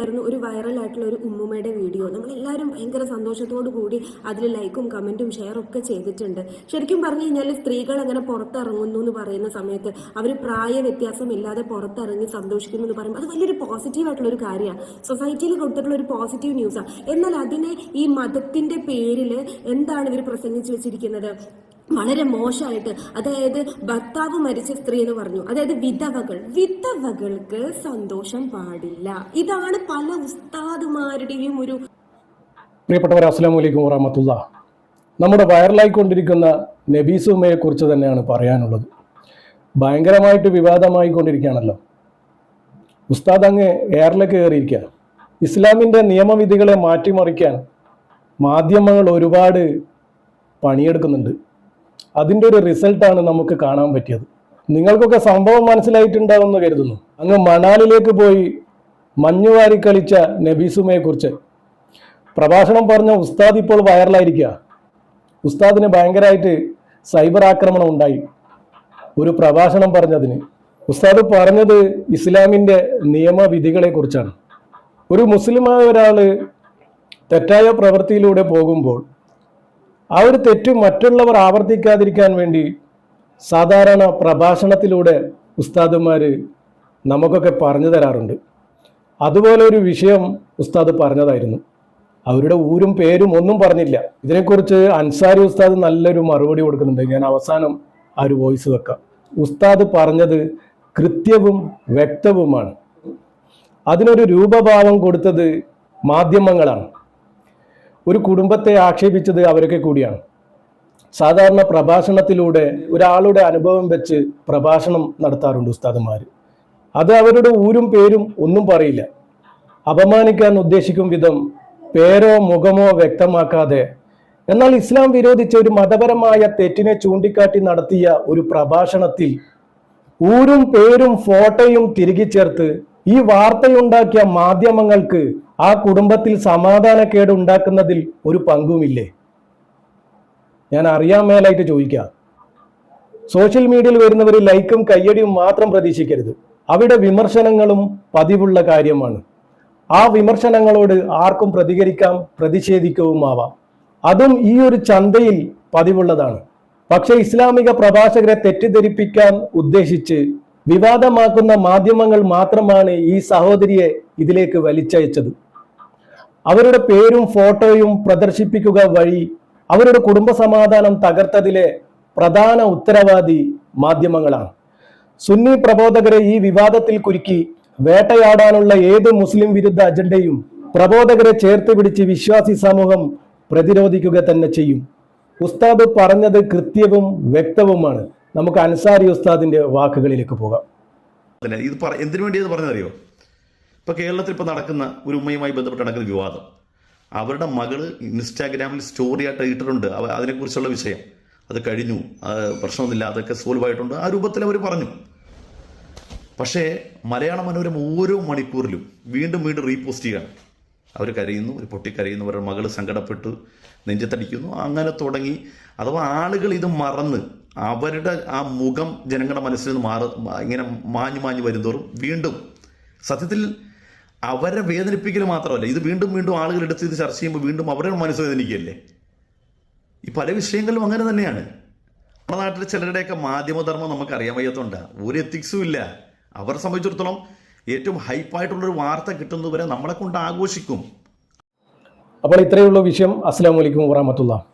ആയിരുന്നു ഒരു വൈറലായിട്ടുള്ള ഒരു ഉമ്മുമ്മയുടെ വീഡിയോ. നമ്മളെല്ലാവരും ഭയങ്കര സന്തോഷത്തോടു കൂടി അതിൽ ലൈക്കും കമന്റും ഷെയറും ഒക്കെ ചെയ്തിട്ടുണ്ട്. ശരിക്കും പറഞ്ഞു കഴിഞ്ഞാൽ സ്ത്രീകൾ അങ്ങനെ പുറത്തിറങ്ങുന്നു എന്ന് പറയുന്ന സമയത്ത് അവർ പ്രായ വ്യത്യാസമില്ലാതെ പുറത്തിറങ്ങി സന്തോഷിക്കുന്നു എന്ന് പറയുമ്പോൾ അത് വലിയൊരു പോസിറ്റീവ് ആയിട്ടുള്ള ഒരു കാര്യമാണ് സൊസൈറ്റിയിൽ കൊടുത്തിട്ടുള്ള ഒരു പോസിറ്റീവ് ന്യൂസാണ് എന്നാൽ അതിനെ ഈ മതത്തിന്റെ പേരിൽ എന്താണ് ഇവർ പ്രസംഗിച്ചു വെച്ചിരിക്കുന്നത്? വളരെ മോശമായിട്ട് അതായത് ഭർത്താവ് മരിച്ച സ്ത്രീ എന്ന് പറഞ്ഞു. അതായത് വിധവകൾ. വിധവകൾക്ക് സന്തോഷം പാടില്ല. ഇതാണ് പല ഉസ്താദുമാരുടെയും ഒരു പ്രിയപ്പെട്ടവർ അസ്സാം വലൈക്കും വറഹമത്തുള്ള. നമ്മുടെ വൈറലായിക്കൊണ്ടിരിക്കുന്ന നബീസുമയെ കുറിച്ച് തന്നെയാണ് പറയാനുള്ളത്. ഭയങ്കരമായിട്ട് വിവാദമായി കൊണ്ടിരിക്കുകയാണല്ലോ ഉസ്താദ് അങ്ങ് എയറിലെ കയറിയിരിക്കുക. ഇസ്ലാമിന്റെ നിയമവിധികളെ മാറ്റിമറിക്കാൻ മാധ്യമങ്ങൾ ഒരുപാട് പണിയെടുക്കുന്നുണ്ട്. അതിന്റെ ഒരു റിസൾട്ടാണ് നമുക്ക് കാണാൻ പറ്റിയത്. നിങ്ങൾക്കൊക്കെ സംഭവം മനസ്സിലായിട്ടുണ്ടാവുമെന്ന് കരുതുന്നു. അങ്ങ് മണാലിലേക്ക് പോയി മഞ്ഞുവാരി കളിച്ച നബീസുമയെ കുറിച്ച്. പ്രഭാഷണം പറഞ്ഞ ഉസ്താദ് ഇപ്പോൾ വൈറലായിരിക്കുക. ഉസ്താദിന് ഭയങ്കരമായിട്ട് സൈബർ ആക്രമണം ഉണ്ടായി. ഒരു പ്രഭാഷണം പറഞ്ഞതിന്. ഉസ്താദ് പറഞ്ഞത് ഇസ്ലാമിന്റെ നിയമവിധികളെ കുറിച്ചാണ് ഒരു മുസ്ലിമായ ഒരാൾ തെറ്റായ പ്രവൃത്തിയിലൂടെ പോകുമ്പോൾ ആ ഒരു തെറ്റ് മറ്റുള്ളവർ ആവർത്തിക്കാതിരിക്കാൻ വേണ്ടി സാധാരണ പ്രഭാഷണത്തിലൂടെ ഉസ്താദുമാർ നമുക്കൊക്കെ പറഞ്ഞു തരാറുണ്ട്. അതുപോലെ ഒരു വിഷയം ഉസ്താദ് പറഞ്ഞതായിരുന്നു. അവരുടെ ഊരും പേരും ഒന്നും പറഞ്ഞില്ല. ഇതിനെക്കുറിച്ച് അൻസാരി ഉസ്താദ് നല്ലൊരു മറുപടി കൊടുക്കുന്നുണ്ട്. ഞാൻ അവസാനം ആ ഒരു വോയിസ് വെക്കാം. ഉസ്താദ് പറഞ്ഞത് കൃത്യവും വ്യക്തവുമാണ്. അതിനൊരു രൂപഭാവം കൊടുത്തത് മാധ്യമങ്ങളാണ്. ഒരു കുടുംബത്തെ ആക്ഷേപിച്ചത് അവരൊക്കെ കൂടിയാണ്. സാധാരണ പ്രഭാഷണത്തിലൂടെ ഒരാളുടെ അനുഭവം വെച്ച് പ്രഭാഷണം നടത്താറുണ്ട് ഉസ്താദന്മാർ അത് അവരുടെ ഊരും പേരും ഒന്നും പറയില്ല. അപമാനിക്കാൻ ഉദ്ദേശിക്കും വിധം പേരോ മുഖമോ വ്യക്തമാക്കാതെ എന്നാൽ ഇസ്ലാം വിരോധിച്ച ഒരു മതപരമായ തെറ്റിനെ ചൂണ്ടിക്കാട്ടി നടത്തിയ ഒരു പ്രഭാഷണത്തിൽ ഊരും പേരും ഫോട്ടോയും തിരികെ ചേർത്ത് ഈ വാർത്തയുണ്ടാക്കിയ മാധ്യമങ്ങൾക്ക് ആ കുടുംബത്തിൽ സമാധാനക്കേട് ഉണ്ടാക്കുന്നതിൽ ഒരു പങ്കുമില്ലേ? ഞാൻ അറിയാൻ മേലായിട്ട് ചോദിക്കാം. സോഷ്യൽ മീഡിയയിൽ വരുന്നവർ ലൈക്കും കയ്യടിയും മാത്രം പ്രതീക്ഷിക്കരുത്. അവിടെ വിമർശനങ്ങളും പതിവുള്ള കാര്യമാണ്. ആ വിമർശനങ്ങളോട് ആർക്കും പ്രതികരിക്കാം പ്രതിഷേധിക്കവുമാവാം. അതും ഈ ഒരു ചന്തയിൽ പതിവുള്ളതാണ്. പക്ഷേ ഇസ്ലാമിക പ്രഭാഷകരെ തെറ്റിദ്ധരിപ്പിക്കാൻ ഉദ്ദേശിച്ച് വിവാദമാക്കുന്ന മാധ്യമങ്ങൾ മാത്രമാണ് ഈ സഹോദരിയെ ഇതിലേക്ക് വലിച്ചയച്ചത്. അവരുടെ പേരും ഫോട്ടോയും പ്രദർശിപ്പിക്കുക വഴി അവരുടെ കുടുംബ സമാധാനം തകർത്തതിലെ പ്രധാന ഉത്തരവാദി മാധ്യമങ്ങളാണ്. സുന്നി പ്രബോധകരെ ഈ വിവാദത്തിൽ കുരുക്കി വേട്ടയാടാനുള്ള ഏത് മുസ്ലിം വിരുദ്ധ അജണ്ടയും പ്രബോധകരെ ചേർത്ത് പിടിച്ച് വിശ്വാസി സമൂഹം പ്രതിരോധിക്കുക തന്നെ ചെയ്യും. ഉസ്താദ് പറഞ്ഞത് കൃത്യവും വ്യക്തവുമാണ്. നമുക്ക് അൻസാരി ഉസ്താദിന്റെ വാക്കുകളിലേക്ക് പോകാം. ഇത് എന്തിനു വേണ്ടി പറഞ്ഞറിയോ ഇപ്പോൾ കേരളത്തിൽ ഇപ്പോൾ നടക്കുന്ന ഒരു ഉമ്മയുമായി ബന്ധപ്പെട്ട് നടക്കുന്ന വിവാദം. അവരുടെ മകൾ ഇൻസ്റ്റാഗ്രാമിൽ സ്റ്റോറി ആയിട്ട് ഇട്ടിട്ടുണ്ട്. അവ അതിനെക്കുറിച്ചുള്ള വിഷയം. അത് കഴിഞ്ഞു. പ്രശ്നമൊന്നുമില്ല. അതൊക്കെ സോൾവ് ആയിട്ടുണ്ട് ആ രൂപത്തിൽ അവർ പറഞ്ഞു. പക്ഷേ മലയാള മനോരമ ഓരോ മണിക്കൂറിലും വീണ്ടും വീണ്ടും റീപോസ്റ്റ് ചെയ്യാണ്. അവർ കരയുന്നു. ഒരു പൊട്ടിക്കരയുന്നു അവരുടെ മകൾ സങ്കടപ്പെട്ടു. നെഞ്ചത്തടിക്കുന്നു. അങ്ങനെ തുടങ്ങി. അഥവാ ആളുകൾ ഇത് മറന്ന് അവരുടെ ആ മുഖം ജനങ്ങളുടെ മനസ്സിൽ നിന്ന് മാറ ഇങ്ങനെ മാഞ്ഞു മാഞ്ഞു വരുന്തോറും വീണ്ടും സത്യത്തിൽ അവരെ വേദനിപ്പിക്കൽ മാത്രമല്ല. ഇത് വീണ്ടും വീണ്ടും ആളുകൾ എടുത്ത് ഇത് ചർച്ച ചെയ്യുമ്പോൾ വീണ്ടും അവരെ മനസ്സ് വേദനിക്കുകയല്ലേ? ഈ പല വിഷയങ്ങളും അങ്ങനെ തന്നെയാണ്. നമ്മുടെ നാട്ടിൽ ചിലരുടെയൊക്കെ മാധ്യമധർമ്മം നമുക്ക് അറിയാൻ വയ്യാത്തതുകൊണ്ട് ഒരു എത്തിക്സും ഇല്ല. അവരെ സംബന്ധിച്ചിടത്തോളം ഏറ്റവും ഹൈപ്പായിട്ടുള്ളൊരു വാർത്ത കിട്ടുന്നതുവരെ നമ്മളെ കൊണ്ട് ആഘോഷിക്കും. അപ്പോൾ ഇത്രയുള്ള വിഷയം. അസ്സാം വലൈക്കും വാഹമത്തുള്ള